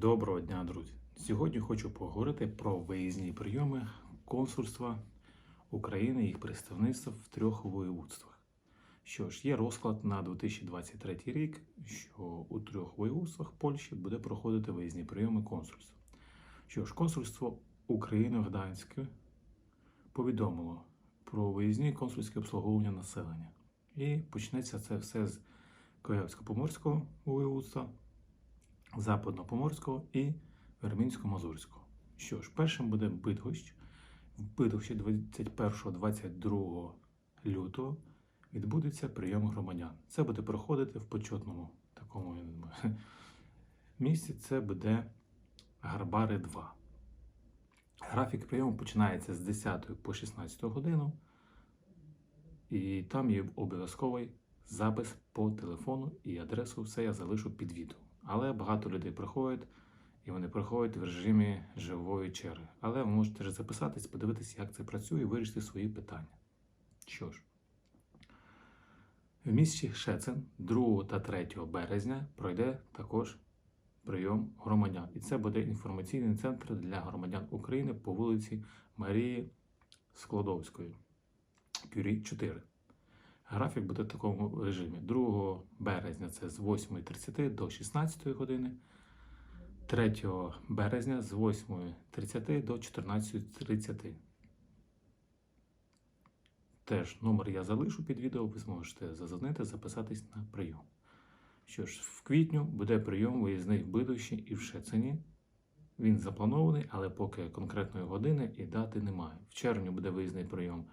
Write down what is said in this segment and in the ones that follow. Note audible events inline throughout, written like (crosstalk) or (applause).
Доброго дня, друзі! Сьогодні хочу поговорити про виїзні прийоми консульства України і їх представництв в трьох воєводствах. Що ж, є розклад на 2023 рік, що у трьох воєводствах Польщі буде проходити виїзні прийоми консульства. Що ж, консульство України в Гданську повідомило про виїзні консульське обслуговування населення. І почнеться це все з Коявсько-Поморського воєводства, Западно-Поморського і Вермінсько-Мазурського. Що ж, першим буде Битгощ. В Битгощі 21-22 лютого відбудеться прийом громадян. Це буде проходити в почетному такому (laughs) місці. Це буде Гарбари 2. Графік прийому починається з 10 по 16 годину, і там є обов'язковий запис по телефону і адресу. Все я залишу під відео. Але багато людей приходять, і вони приходять в режимі живої черги. Але ви можете записатись, подивитися, як це працює, і вирішити свої питання. Що ж, в місті Шецен 2 та 3 березня пройде також прийом громадян. І це буде інформаційний центр для громадян України по вулиці Марії Складовської, Кюрі 4. Графік буде в такому режимі. 2 березня це з 8.30 до 16 години. 3 березня з 8.30 до 14.30. Теж номер я залишу під відео, ви зможете зазвонити, записатись на прийом. Що ж, в квітню буде прийом виїзний в Бидущі і в Шецені. Він запланований, але поки конкретної години і дати немає. В червні буде виїзний прийом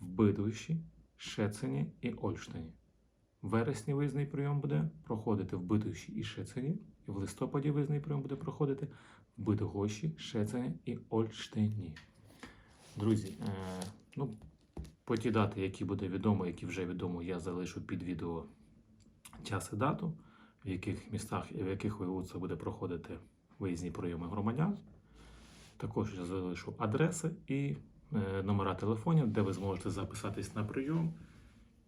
в Бидущі, Шецені і Ольштині. Вересні виїзний прийом буде проходити в Бидущі і Шецені. І в листопаді виїзний прийом буде проходити в Бидгощі, Шецені і Ольштині. Друзі, е, ну, по ті дати, які буде відомо, які вже відомо, я залишу під відео час і дату, в яких містах і в яких воєводствах буде проходити виїзні прийоми громадян. Також я залишу адреси і номера телефонів, де ви зможете записатись на прийом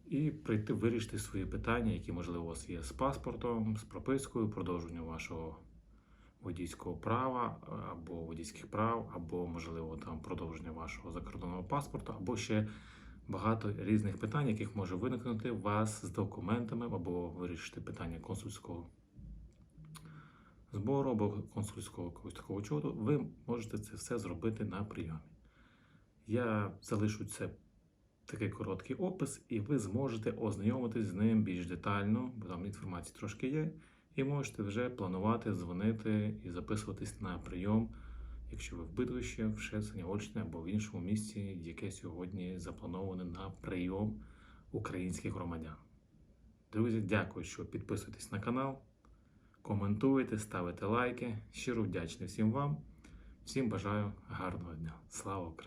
і прийти вирішити свої питання, які, можливо, у вас є з паспортом, з пропискою, продовженням вашого водійського права або водійських прав, або, можливо, там продовження вашого закордонного паспорту, або ще багато різних питань, яких може виникнути у вас з документами, або вирішити питання консульського збору, або консульського такого чого, ви можете це все зробити на прийомі. Я залишу це такий короткий опис, і ви зможете ознайомитись з ним більш детально, бо там інформації трошки є, і можете вже планувати, дзвонити і записуватись на прийом, якщо ви в Бидвищі, в Шесені, Ольщині або в іншому місці, яке сьогодні заплановане на прийом українських громадян. Друзі, дякую, що підписуєтесь на канал, коментуєте, ставите лайки. Щиро вдячний всім вам. Всім бажаю гарного дня. Слава Україні!